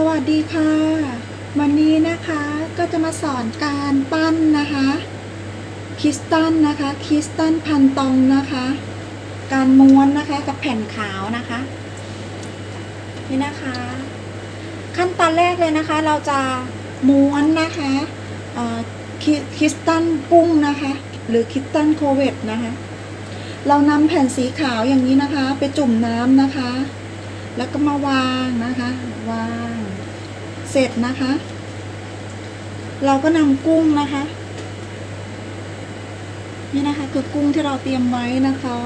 สวัสดีค่ะ วันนี้นะคะก็จะมาสอนการปั้นนะคะคริสตัลนะคะคริสตัลพันตองนะคะ การม้วนนะคะกับแผ่นขาวนะคะ นี่นะคะ ขั้นตอนแรกเลยนะคะ เราจะม้วนนะคะคริสตัลกุ้งนะคะ หรือคริสตัลโคเวตนะคะ เรานำแผ่นสีขาวอย่างนี้นะคะ ไปจุ่มน้ำนะคะแล้วก็มาวางนะคะ วาง สร็จนะคะ เราก็นำกุ้งนะคะ นี่นะคะคือกุ้งที่เราเตรียมไว้นะคะ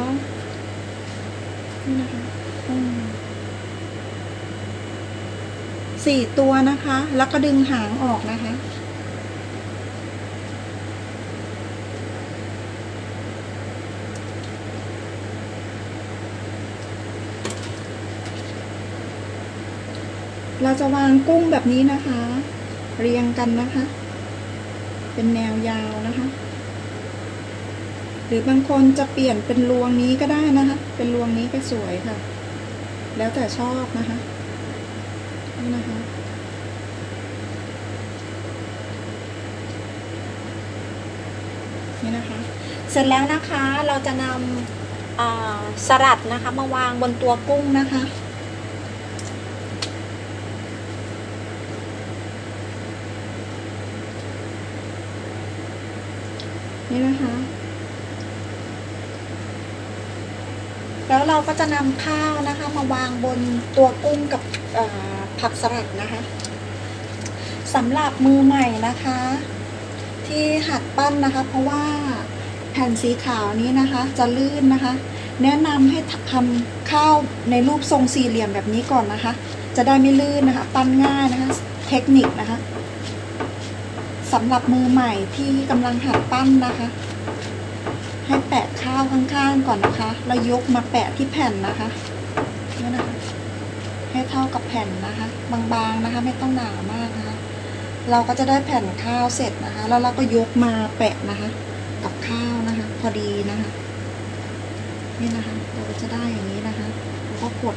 นี่นะคะกุ้งสี่ตัวนะคะ แล้วก็ดึงหางออกนะคะ เราจะวางกุ้งแบบนี้นะคะ เรียงกันนะคะ เป็นแนวยาวนะคะ หรือบางคนจะเปลี่ยนเป็นรวงนี้ก็ได้นะคะ เป็นรวงนี้ก็สวยค่ะ แล้วแต่ชอบนะคะนี่นะคะนี่นะคะ เสร็จแล้วนะคะเราจะนำสลัดนะคะ มาวางบนตัวกุ้งนะคะ นี่นะคะ แล้วเราก็จะนำข้าวนะคะ มาวางบนตัวกุ้งกับผักสลัดนะคะสำหรับมือใหม่นะคะ ที่หัดปั้นนะคะ เพราะว่าแผ่นสีขาวนี้นะคะ จะลื่นนะคะ แนะนำให้ทำข้าวในรูปทรงสี่เหลี่ยมแบบนี้ก่อนนะคะ จะได้ไม่ลื่นนะคะ ปั้นง่ายนะคะ เทคนิคนะคะ สำหรับมือใหม่ที่กำลังหัดปั้นนะคะ ให้แปะข้าวข้างๆก่อนนะคะ แล้วยกมาแปะที่แผ่นนะคะนี่นะคะ ให้เท่ากับแผ่นนะคะ บางๆนะคะ ไม่ต้องหนามากนะคะ เราก็จะได้แผ่นข้าวเสร็จนะคะ แล้วเราก็ยกมาแปะนะคะ กับข้าวนะคะ พอดีนะคะนี่นะคะ เราก็จะได้อย่างนี้นะคะแล้วก็กด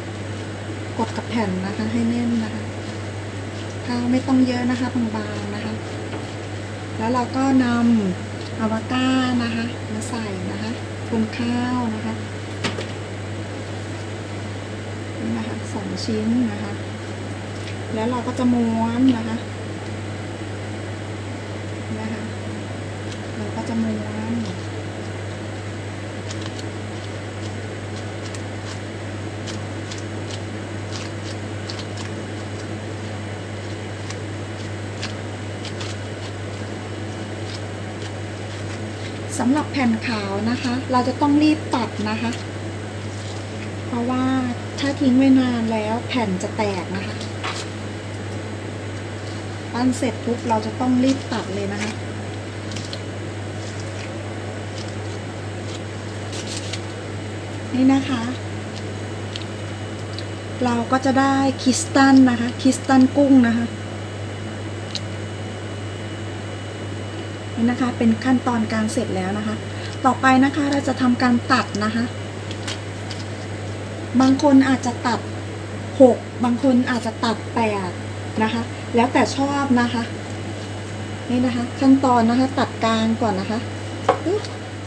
กดกับแผ่นนะคะ ให้แน่นนะคะข้าวไม่ต้องเยอะนะคะบางๆนะคะ แล้วเราก็นำอะวาก้านะคะมาใส่นะคะบนข้าวนะคะนี่นะคะสองชิ้นนะคะ แล้วเราก็จะม้วนนะคะนะคะเราก็จะม้วนสำหรับ แผ่นขาวนะคะ เราจะต้องรีบตัดนะคะ เพราะว่าถ้าทิ้งไว้นานแล้วแผ่นจะแตกนะคะ ปั้นเสร็จปุ๊บเราจะต้องรีบตัดเลยนะคะนี่นะคะ เราก็จะได้คริสตัลนะคะคริสตัลกุ้งนะคะ นี่นะคะ เป็นขั้นตอนการเสร็จแล้วนะคะ ต่อไปนะคะเราจะทำการตัดนะคะ บางคนอาจจะตัดหกบางคนอาจจะตัดแปดนะคะ แล้วแต่ชอบนะคะ นี่นะคะ ขั้นตอนนะคะตัดกลางก่อนนะคะ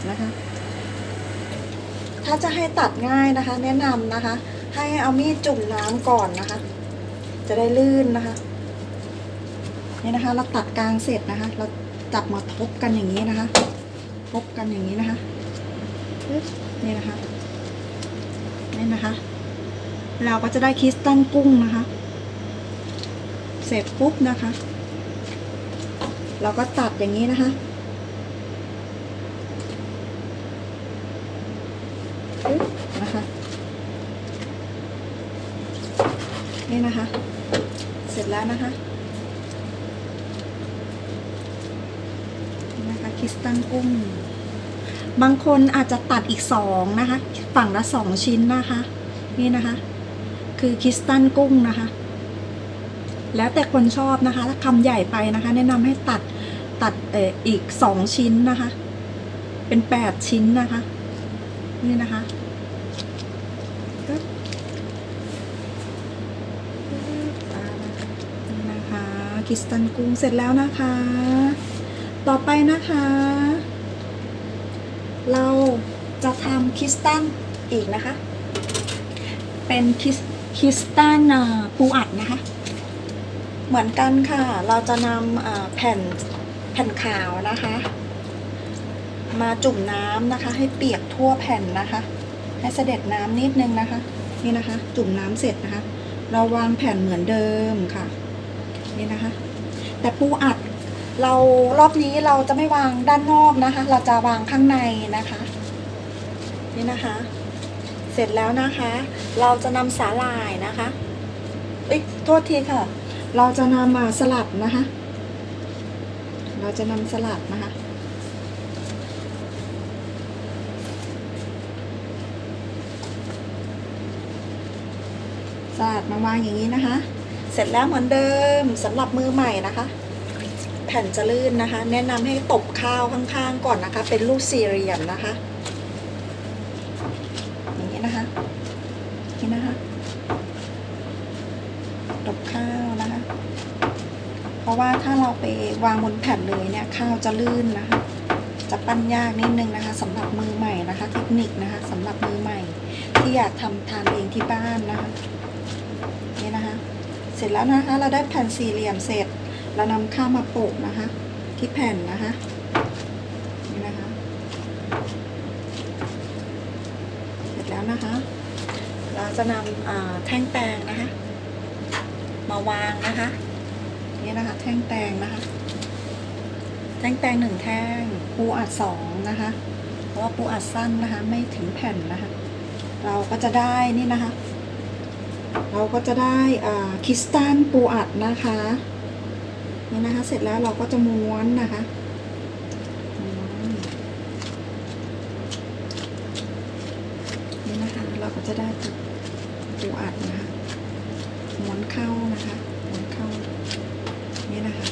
นะคะ ถ้าจะให้ตัดง่ายนะคะ แนะนำนะคะ ให้เอามีดจุ่มน้ำก่อนนะคะ จะได้ลื่นนะคะนี่นะคะ เราตัดกลางเสร็จนะคะ เรา จับมาทบกันอย่างนี้นะคะ ทบกันอย่างนี้นะคะนี่นะคะนี่นะคะ เราก็จะได้คริสตัลกุ้งนะคะ เสร็จปุ๊บนะคะ เราก็ตัดอย่างนี้นะคะนะคะนี่นะคะ เสร็จแล้วนะคะ คิสตัลกุ้ง บางคนอาจจะตัดอีกสองนะคะ ฝั่งละสองชิ้นนะคะ นี่นะคะ คือคิสตัลกุ้งนะคะ แล้วแต่คนชอบนะคะ ถ้าคำใหญ่ไปนะคะ แนะนำให้ตัดตัดเอออีกสองชิ้นนะคะ เป็นแปดชิ้นนะคะ นี่นะคะนะคะคิสตันกุ้งเสร็จแล้วนะคะ ต่อไปนะคะ เราจะทำคริสตันอีกนะคะ เป็นคริสคริสตันปูอัดนะคะ เหมือนกันค่ะ เราจะนำแผ่นแผ่นขาวนะคะ มาจุ่มน้ำนะคะ ให้เปียกทั่วแผ่นนะคะ ให้เสด็จน้ำนิดนึงนะคะ นี่นะคะ จุ่มน้ำเสร็จนะคะ เราวางแผ่นเหมือนเดิมค่ะ นี่นะคะ แต่ปูอัด เรารอบนี้เราจะไม่วางด้านนอกนะคะ เราจะวางข้างในนะคะ นี่นะคะ เสร็จแล้วนะคะ เราจะนำสาหร่ายนะคะเอ้ยโทษทีค่ะ เราจะนำมาสลัดนะคะ เราจะนำสลัดนะคะ สลัดมาวางอย่างนี้นะคะ เสร็จแล้วเหมือนเดิมสำหรับมือใหม่นะคะ แผ่นจะลื่นนะคะ แนะนำให้ตบข้าวข้างๆก่อนนะคะ เป็นรูปสี่เหลี่ยมนะคะอย่างนี้นะคะนี่นะคะตบข้าวนะคะ เพราะว่าถ้าเราไปวางบนแผ่นเลยเนี่ยข้าวจะลื่นนะคะ จะปั้นยากนิดนึงนะคะสำหรับมือใหม่นะคะ เทคนิคนะคะสำหรับมือใหม่ ที่อยากทำทานเองที่บ้านนะคะนี่นะคะ เสร็จแล้วนะคะ เราได้แผ่นสี่เหลี่ยมเสร็จ เรานำข้าวมาโปะนะคะ ที่แผ่นนะคะนี่นะคะ เสร็จแล้วนะคะ เราจะนำแท่งแตงนะคะ มาวางนะคะนี่นะคะ แท่งแตงนะคะ แท่งแตงหนึ่งแท่งปูอัดสองนะคะ เพราะว่าปูอัดสั้นนะคะ ไม่ถึงแผ่นนะคะ เราก็จะได้นี่นะคะ เราก็จะได้คริสตัลปูอัดนะคะ นี่นะคะ เสร็จแล้วเราก็จะม้วนนะคะม้วนนี่นะคะเราก็จะได้ปูปูอัดนะคะม้วนเข้านะคะม้วนเข้านี่นะคะ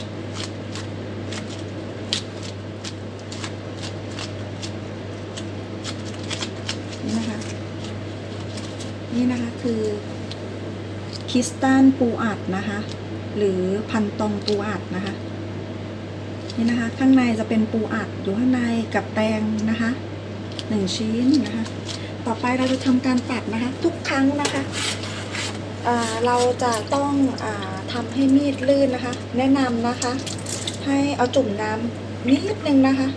นี่นะคะ นี่นะคะคือคริสตัลปูอัดนะคะ หรือพันตองปูอัดนะคะนี่นะคะ ข้างในจะเป็นปูอัดอยู่ข้างในกับแตงนะคะหนึ่งชิ้นนะคะ ต่อไปเราจะทำการตัดนะคะ ทุกครั้งนะคะเราจะต้องอทำให้มีดลื่นนะคะ แนะนำนะคะ ให้เอาจุ่มน้ำนิดนึงนะคะ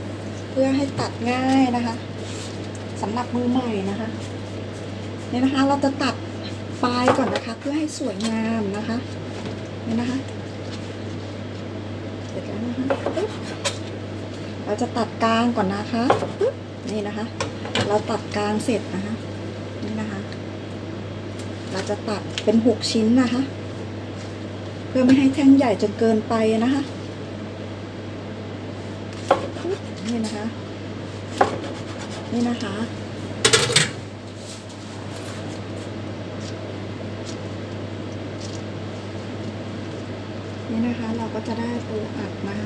เพื่อให้ตัดง่ายนะคะสำหรับมือใหม่นะคะเนี่ยนะคะ เราจะตัดปลายก่อนนะคะ เพื่อให้สวยงามนะคะ นี่ยนะคะเสร็จแล้วนะคะเราจะตัดกลางก่อนนะคะนี่นะคะ เราตัดกลางเสร็จนะคะนี่นะคะ เราจะตัดเป็นหกชิ้นนะคะ เพื่อไม่ให้แท่งใหญ่จนเกินไปนะคะนี่นะคะ นี่นะคะ นี่นะคะ เราก็จะได้ปูอัดมา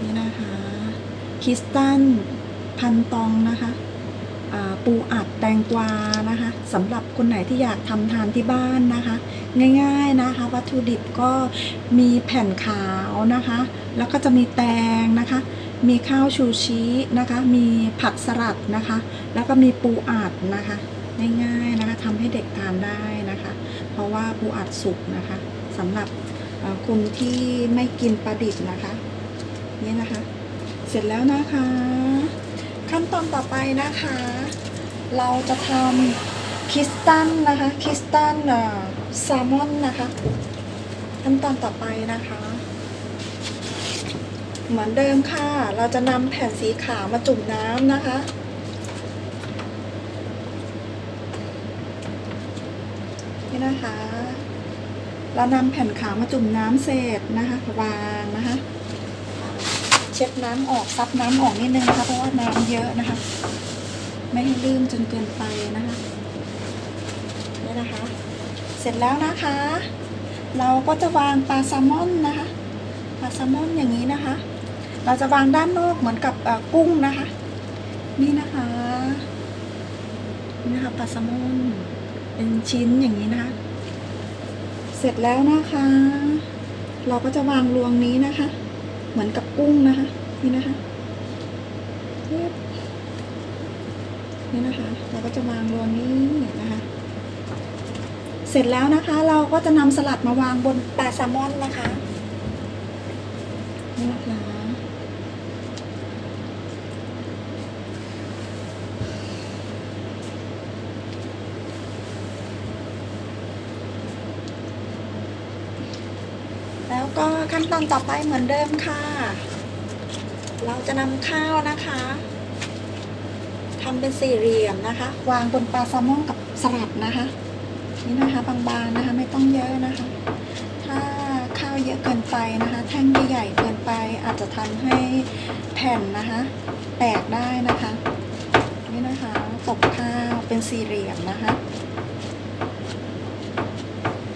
นี่นะคะคริสตัลพันตองนะคะปูอัดแตงกวานะคะสำหรับคนไหนที่อยากทำทานที่บ้านนะคะ ง่ายๆนะคะ วัตถุดิบก็มีแผ่นขาวนะคะ แล้วก็จะมีแตงนะคะ มีข้าวชูชีนะคะ มีผักสลัดนะคะ แล้วก็มีปูอัดนะคะ ง่ายๆนะคะทำให้เด็กทานได้นะคะ เพราะว่าปูอัดสุกนะคะสำหรับคนที่ไม่กินปลาดิบนะคะนี่นะคะ เสร็จแล้วนะคะ ขั้นตอนต่อไปนะคะ เราจะทำคริสตัลนะคะคริสตัลแซลมอนนะคะ ขั้นตอนต่อไปนะคะ เหมือนเดิมค่ะ เราจะนำแผ่นสีขาวมาจุ่มน้ำนะคะ นี่นะคะ เรานำแผ่นขาวมาจุ่มน้ำเสร็จนะคะวางนะคะ เช็ดน้ำออกซับน้ำออกนิดนึงนะคะเพราะว่าน้ำเยอะนะคะ ไม่ให้ลื่นจนเกินไปนะคะนี่นะคะ เสร็จแล้วนะคะ เราก็จะวางปลาแซลมอนนะคะปลาแซลมอนอย่างนี้นะคะ เราจะวางด้านนอกเหมือนกับกุ้งนะคะ นี่นะคะ นี่นะคะปลาแซลมอน ชิ้นอย่างนี้นะคะ เสร็จแล้วนะคะ เราก็จะวางรวงนี้นะคะ เหมือนกับกุ้งนะคะ นี่นะคะปึ๊บนี่นะคะ เราก็จะวางรวงนี้นะคะ เสร็จแล้วนะคะ เราก็จะนำสลัดมาวางบนปลาแซลมอนนะคะนี่นะคะ แล้วก็ ขั้นตอนต่อไปเหมือนเดิมค่ะ เราจะนำข้าวนะคะทำเป็นสี่เหลี่ยมนะคะ วางบนปลาแซลมอนกับสลัดนะคะ นี่นะคะบางๆนะคะไม่ต้องเยอะนะคะ ถ้าข้าวเยอะเกินไปนะคะ แท่งใหญ่เกินไปอาจจะทำให้แผ่นนะคะ แตกได้นะคะ นี่นะคะตบข้าวเป็นสี่เหลี่ยมนะคะ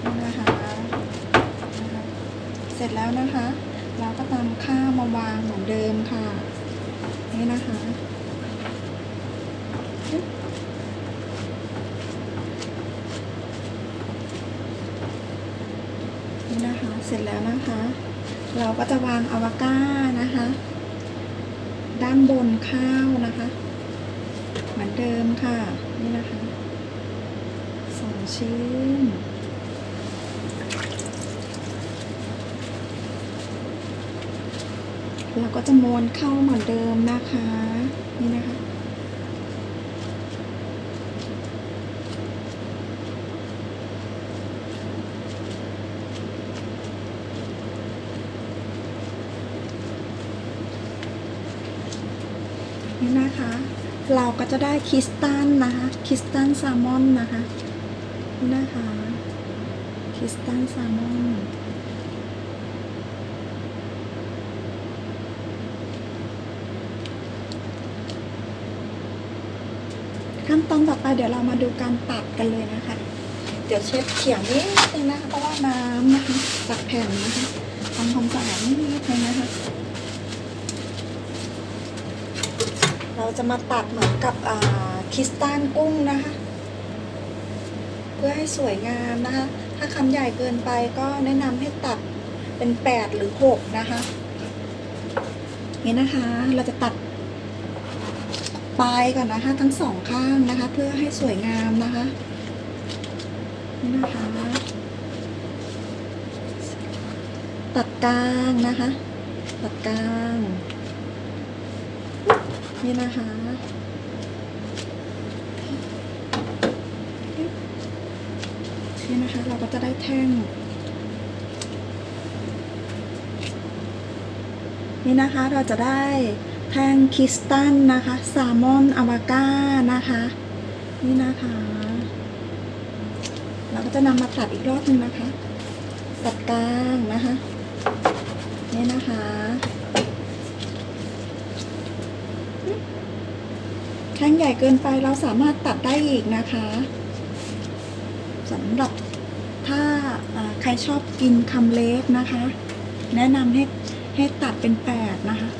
นี่นะคะนะคะ เส ร็จแล้วนะคะ เราก็นำข้าวมาวางเหมือนเดิมค่ะ นี่นะคะนี่นะคะเสร็จแล้วนะคะ เราก็จะวางอวก้านะคะ ด้านบนข้าวนะคะ เหมือนเดิมค่ะ นี่นะคะสองชิ้น เราก็จะม้วนเข้าเหมือนเดิมนะคะนี่นะคะนี่นะคะ เราก็จะได้คริสตัลนะคะคริสตัลแซลมอนนะคะนี่นะคะคริสตัลแซลมอน ขั้นตอนต่อไปเดี๋ยวเรามาดูการตัดกันเลยนะคะ เดี๋ยวเช็ดเขียงนิดนึงนะคะเพราะว่าน้ำนะคะจากแผ่นนะคะทำความสะอาดนิดนึงนะคะ เราจะมาตัดเหมือนกับคริสตัลกุ้งนะคะ เพื่อให้สวยงามนะคะ ถ้าคำใหญ่เกินไปก็แนะนำให้ตัดเป็นแปดหรือหกนะคะนี่นะคะเราจะตัด ปลายก่อนนะคะ ทั้งสองข้างนะคะ เพื่อให้สวยงามนะคะนี่นะคะ ตัดกลางนะคะ ตัดกลางนี่นะคะนี่นะคะเราก็จะได้แท่งนี่นะคะเราจะได้ แท่งคริสตัลนะคะแซลมอนอวาก้านะคะ นี่นะคะเราก็จะนำมาตัดอีกรอบหนึงนะคะตัดกลางนะคะนี่นะคะแท่งใหญ่เกินไปเราสามารถตัดได้อีกนะคะสำหรับถ้าอ่าใครชอบกินคำเล็กนะคะ แนะนำให้ให้ตัดเป็นแปดนะคะ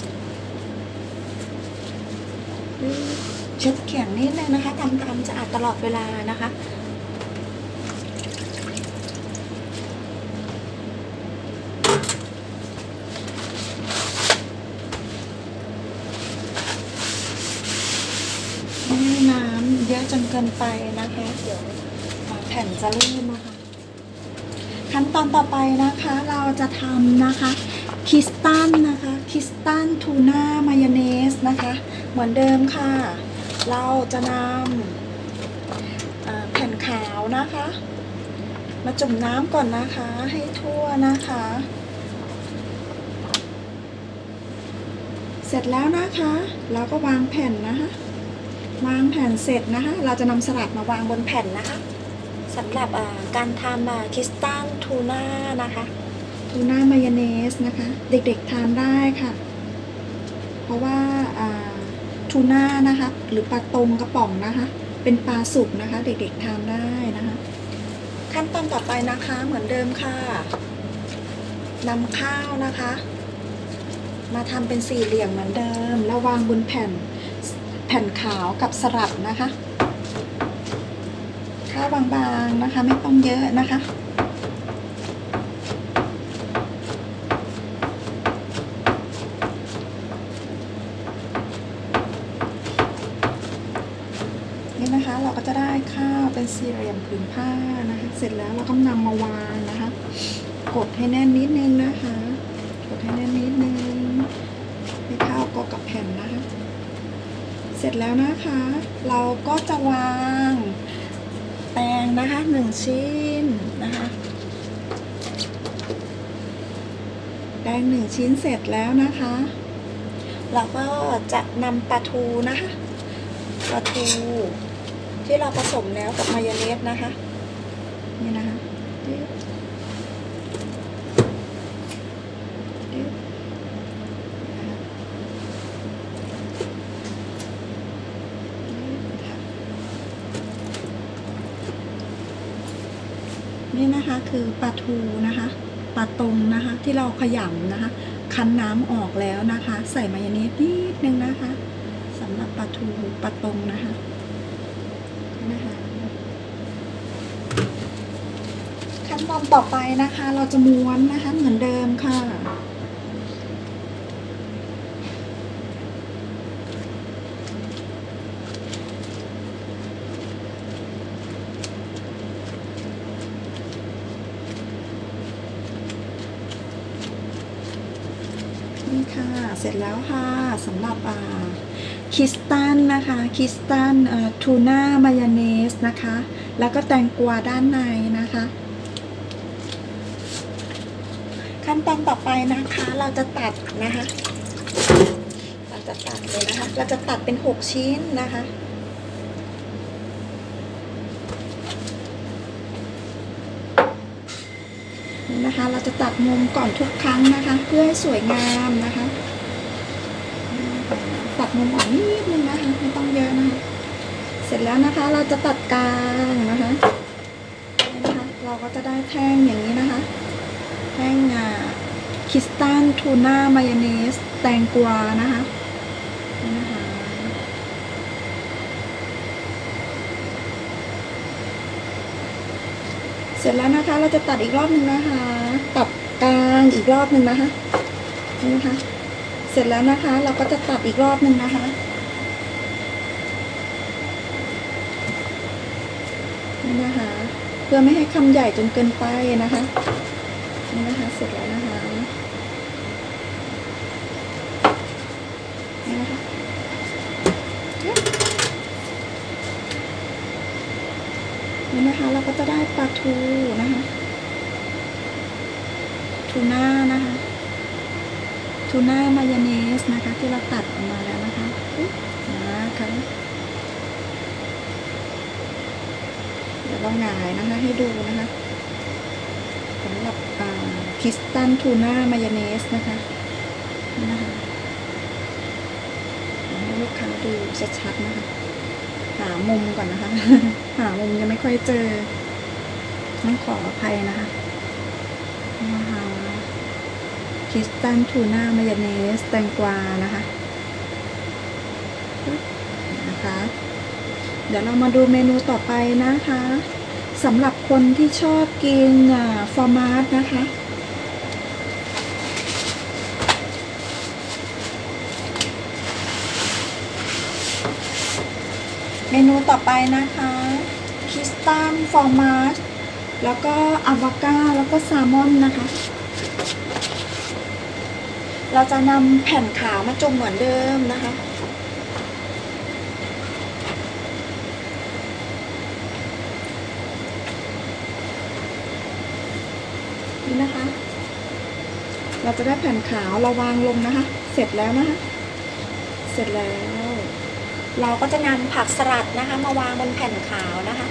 เช็ดเขียงนิดนึงนะคะทำความสะอาดตลอดเวลานะคะให้น้ำเยอะจนเกินไปนะคะ เดี๋ยวแผ่นจะลื่นนะคะ ขั้นตอนต่อไปนะคะเราจะทำนะคะคิสตัลนะคะคิสตัลทูน่ามายองเนสนะคะ เหมือนเดิมค่ะ เราจะนำแผ่นขาวนะคะ มาจุ่มน้ำก่อนนะคะ ให้ทั่วนะคะ เสร็จแล้วนะคะเราก็วางแผ่นนะคะวางแผ่นเสร็จนะคะ เราจะนำสลัดมาวางบนแผ่นนะคะสำหรับการทำคริสตัลทูน่านะคะทูน่ามายองเนสนะคะ เด็กๆทานได้ค่ะ เพราะว่า ทูน่านะคะ หรือปลาตรงกระป๋องนะคะ เป็นปลาสุกนะคะ เด็กๆทานได้นะคะ ขั้นตอนต่อไปนะคะเหมือนเดิมค่ะนำข้าวนะคะ มาทำเป็นสี่เหลี่ยมเหมือนเดิม แล้ววางบนแผ่นแผ่นขาวกับสลัดนะคะ ข้าวบางๆนะคะ ไม่ต้องเยอะนะคะ นี่นะคะ เราก็ จะได้ข้าวเป็นสี่เหลี่ยมผืนผ้านะคะ เสร็จแล้วเราก็นำมาวางนะคะ กดให้แน่นนิดนึงนะคะ กดให้แน่นนิดนึงให้ข้าวเกาะกับแผ่นนะคะ เสร็จแล้วนะคะ เราก็จะวางแป้งนะคะหนึ่งชิ้นนะคะแป้งหนึ่งชิ้นเสร็จแล้วนะคะ เราก็จะนำปลาทูนะคะปลาทู ที่เราผสมแล้วกับมายองเนสนะคะนี่นะคะนี่นะคะคือปลาทูนะคะปลาตรงนะคะที่เราขยำนะคะ คั้นน้ำออกแล้วนะคะ ใส่มายองเนสนิดนึงนะคะสำหรับปลาทูปลาตรงนะคะนี่นะคะ ขั้ นตอนต่อไปนะคะ เราจะม้วนนะคะเหมือนเดิมค่ะนี่ค่ะ เสร็จแล้วค่ะสำหรับอ่าคิสตันนะคะคิสตันทูน่ามายองเนสนะคะ แล้วก็แตงกวาด้านในนะคะ ขั้นตอนต่อไปนะคะ เราจะตัดนะคะ เราจะตัดเลยนะคะ เราจะตัดเป็น6ชิ้นนะคะนะคะ เราจะตัดมุมก่อนทุกครั้งนะคะ เพื่อให้สวยงามนะคะ ตัดมุมออกนิดนึงนะคะไม่ต้องเยอะนะคะเสร็จแล้วนะคะเราจะตัดกลางนะคะนะคะ เราก็จะได้แท่งอย่างนี้นะคะ แท่งอ่าคิสตันทูน่ามายองเนส แตงกวานะคะนี่นะคะเสร็จแล้วนะคะ เราจะตัดอีกรอบหนึ่งนะคะ ตัดกลางอีกรอบหนึ่งนะคะนี่นะคะเสร็จแล้วนะคะ เราก็จะตัดอีกรอบหนึ่งนะคะนี่นะคะ เพื่อไม่ให้คำใหญ่จนเกินไปนะคะ นี่นะคะเสร็จแล้วนะคะนี่นะคะนี่นะคะเราก็จะได้ปลาทูนะคะทูน่านะคะทูน่ามายองเนสนะคะ ที่เราตัดออกมาแล้วนะคะนะคะเดี๋ยวเราหงายนะคะให้ดูนะคะ รับคิสตันทูน่ามายองเนสนะคะนี่นะคะเอาให้ลูกค้าดูชัดๆนะคะ หามุมก่อนนะคะ หามุมยังไม่ค่อยเจอต้องขออภัยนะคะนะคะคิสตันทูน่ามายองเนสแตงกวานะคะนะคะ เดี๋ยวเรามาดูเมนูต่อไปนะคะ สำหรับคนที่ชอบกินฟอร์มาสนะคะ เมนูต่อไปนะคะคิสตันฟอร์มาสแล้วก็อะวาก้าแล้วก็แซลมอนนะคะ เราจะนำแผ่นขาวมาจุ่มเหมือนเดิมนะคะ นี่นะคะ เราจะได้แผ่นขาวเราวางลงนะคะ เสร็จแล้วนะคะ เสร็จแล้ว เราก็จะนำผักสลัดนะคะ มาวางบนแผ่นขาวนะคะ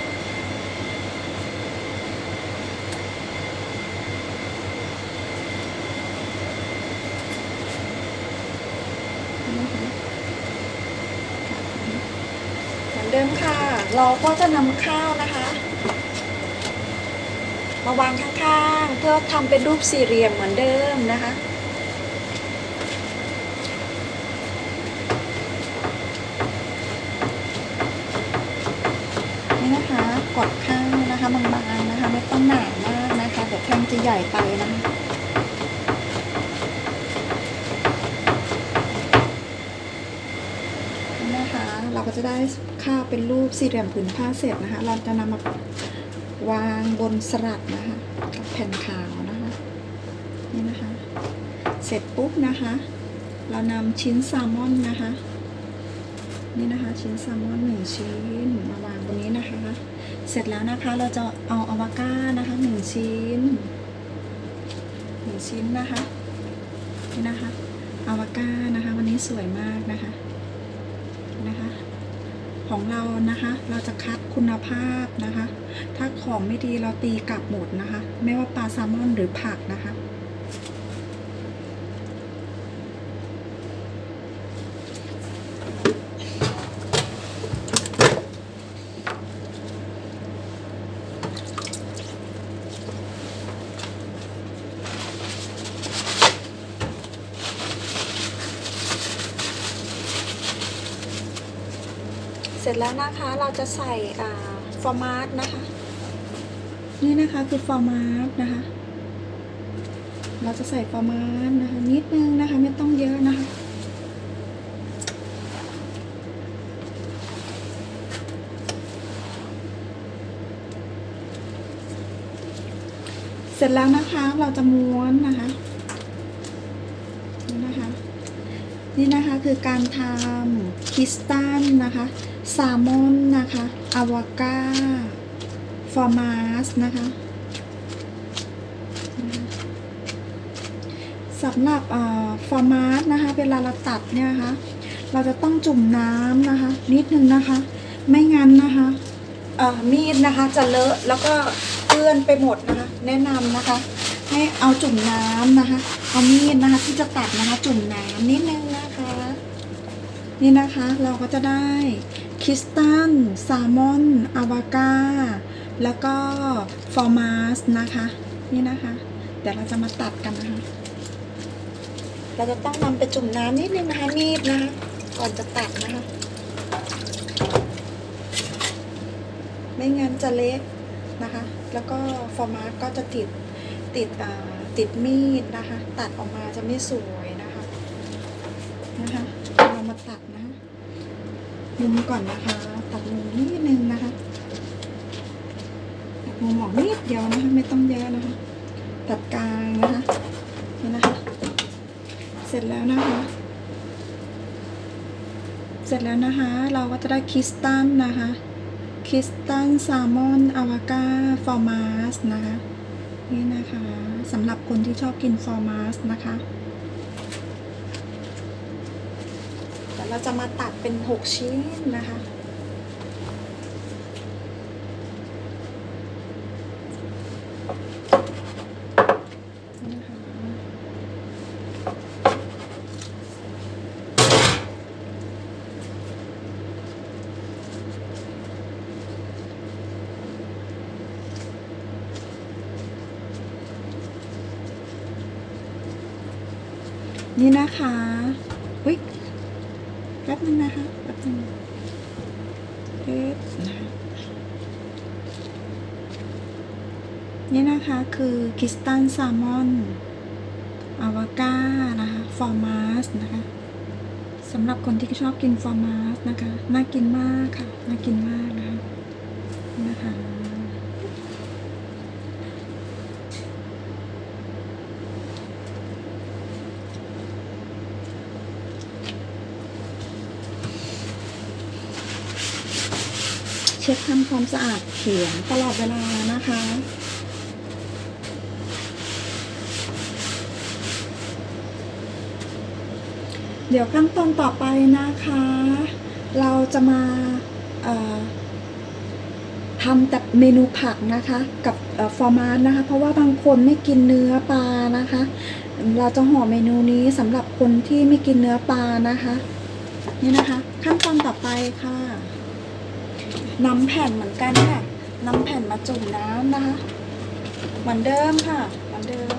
เหมือนเดิมค่ะ เราก็จะนำข้าวนะคะ มาวางข้างๆ เพื่อทำเป็นรูปสี่เหลี่ยมเหมือนเดิมนะคะ นี่นะคะ กดข้างนะคะบางๆนะคะ ไม่ต้องหนามากนะคะเดี๋ยวแท่งจะใหญ่ไปนะคะนะคะ เราก็จะได้ข้าวเป็นรูปสี่เหลี่ยมผืนผ้าเสร็จนะคะ เราจะนำมา วางบนสลัดนะคะกับแผ่นขาวนะคะนี่นะคะ เสร็จปุ๊บนะคะ เรานำชิ้นแซลมอนนะคะ นี่นะคะชิ้นแซลมอนหนึ่งชิ้นมาวางบนนี้นะคะ เสร็จแล้วนะคะเราจะเอาอวาก้านะคะหนึ่งชิ้นหนึ่งชิ้นนะคะนี่นะคะอวาก้านะคะ วันนี้สวยมากนะคะนะคะ ของเรานะคะเราจะคัด คุณภาพนะคะ ถ้าของไม่ดีเราตีกลับหมดนะคะ ไม่ว่าปลาแซลมอนหรือผักนะคะ ร็จแล้วนะคะเราจะใส่ฟอร์มาตนะคะ นี่นะคะคือฟอร์มาตนะคะ เราจะใส่ฟอร์มาตนะคะนิดนึงนะคะไม่ต้องเยอะนะคะเสร็จแล้วนะคะเราจะม้วนนะคะนี่นะคะ นี่นะคะคือการทำคิสตันนะคะ ซลมอนนะคะอาวาก้า ฟอร์มาสนะคะสำหรับฟอร์มาสนะคะ เวลาเราตัดเนี่ยนะคะ เราจะต้องจุ่มน้ำนะคะ นิดนึงนะคะ ไม่งั้นนะคะเอ่อมีดนะคะจะเลอะแล้วก็เปื้อนไปหมดนะคะ แนะนำนะคะ ให้เอาจุ่มน้ำนะคะ เอามีดนะคะที่จะตัดนะคะ จุ่มน้ำนิดนึงนะคะ นี่นะคะเราก็จะได้ คิสตันแซลมอนอาวาก้า แล้วก็ฟอร์มาสนะคะ นี่นะคะ เดี๋ยวเราจะมาตัดกันนะคะ เราจะต้องนำไปจุ่มน้ำนิดนึงนะคะมีดนะคะ ก่อนจะตัดนะคะ ไม่งั้นจะเละนะคะ แล้วก็ฟอร์มาสก็จะติดติดอ่าติดมีดนะคะ ตัดออกมาจะไม่สวยนะคะ นะคะ เรามาตัดนะคะ มุมก่อนนะคะตัดมุมนิดนึงนะคะตัดมุมออกนิดเดียวนะคะไม่ต้องเยอะนะคะ ตัดกลางนะคะนี่นะคะ เสร็จแล้วนะคะ เสร็จแล้วนะคะ เราก็จะได้คิสตันนะคะคิสตันแซลมอนอาวาก้าฟอร์มาสนะคะนี่นะคะสำหรับคนที่ชอบกินฟอร์มาสนะคะ เราจะมาตัดเป็น 6 ชิ้นนะคะ นี่นะคะนี่นะคะอุ้ย แป๊บ นึงนะคะแป๊บนึงเอ๊ะนะคะนี่นะคะคือคิสตันแซลมอนอาวาก้านะคะฟอร์มาสนะคะสำหรับคนที่ชอบกินฟอร์มาสนะคะ น่ากินมากค่ะ น่ากินมากนะคะนะคะ เช็ดทำความสะอาดเขียงตลอดเวลานะคะเดี๋ยวขั้นตอนต่อไปนะคะ เราจะมาทำแต่เมนูผักนะคะ กับฟอร์มาสนะคะ เพราะว่าบางคนไม่กินเนื้อปลานะคะ เราจะห่อเมนูนี้สำหรับคนที่ไม่กินเนื้อปลานะคะ นี่นะคะ ขั้นตอนต่อไปค่ะ นำแผ่นเหมือนกันค่ะนำแผ่นมาจุ่มน้ำนะคะ เหมือนเดิมค่ะ เหมือนเดิม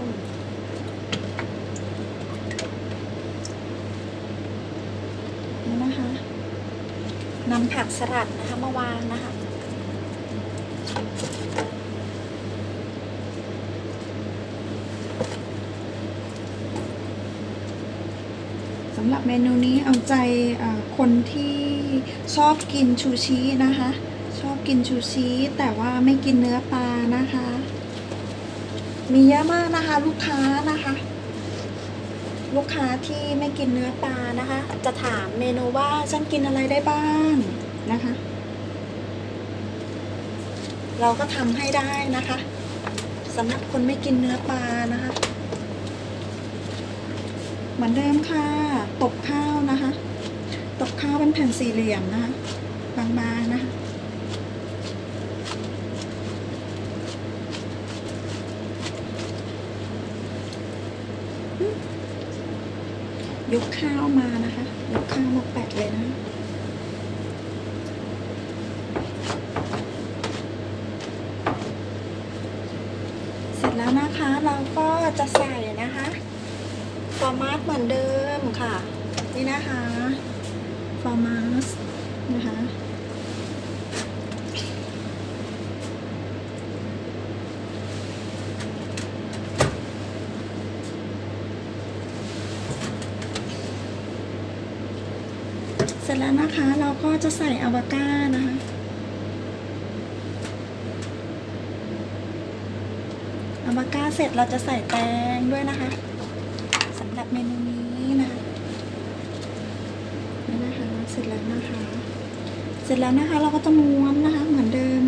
นี่นะคะนำผักสลัดนะคะมาวางนะคะสำหรับเมนูนี้เอาใจคนที่ชอบกินชูชีนะคะ กินชูชีแต่ว่าไม่กินเนื้อปลานะคะ มีเยอะมากนะคะ ลูกค้านะคะ ลูกค้าที่ไม่กินเนื้อปลานะคะ จะถามเมนูว่าฉันกินอะไรได้บ้างนะคะ เราก็ทำให้ได้นะคะสำหรับคนไม่กินเนื้อปลานะคะ เหมือนเดิมค่ะตบข้าวนะคะ ตบข้าวเป็นแผ่นสี่เหลี่ยมนะคะบางๆนะคะ ข้าวมานะคะยกข้าวมาแปะเลยนะเสร็จแล้วนะคะเราก็จะใส่นะคะฟอร์มาสเหมือนเดิมค่ะ นี่นะคะฟอร์มาสนะคะ เสร็จแล้ว นะคะ เราก็จะใส่อะวาก้านะคะอะวาก้าเสร็จเราจะใส่แตงด้วยนะคะสำหรับเมนูนี้นะคะนี่นะคะ เสร็จแล้วนะคะ เสร็จแล้วนะคะ เราก็จะม้วนนะคะ เหมือนเดิม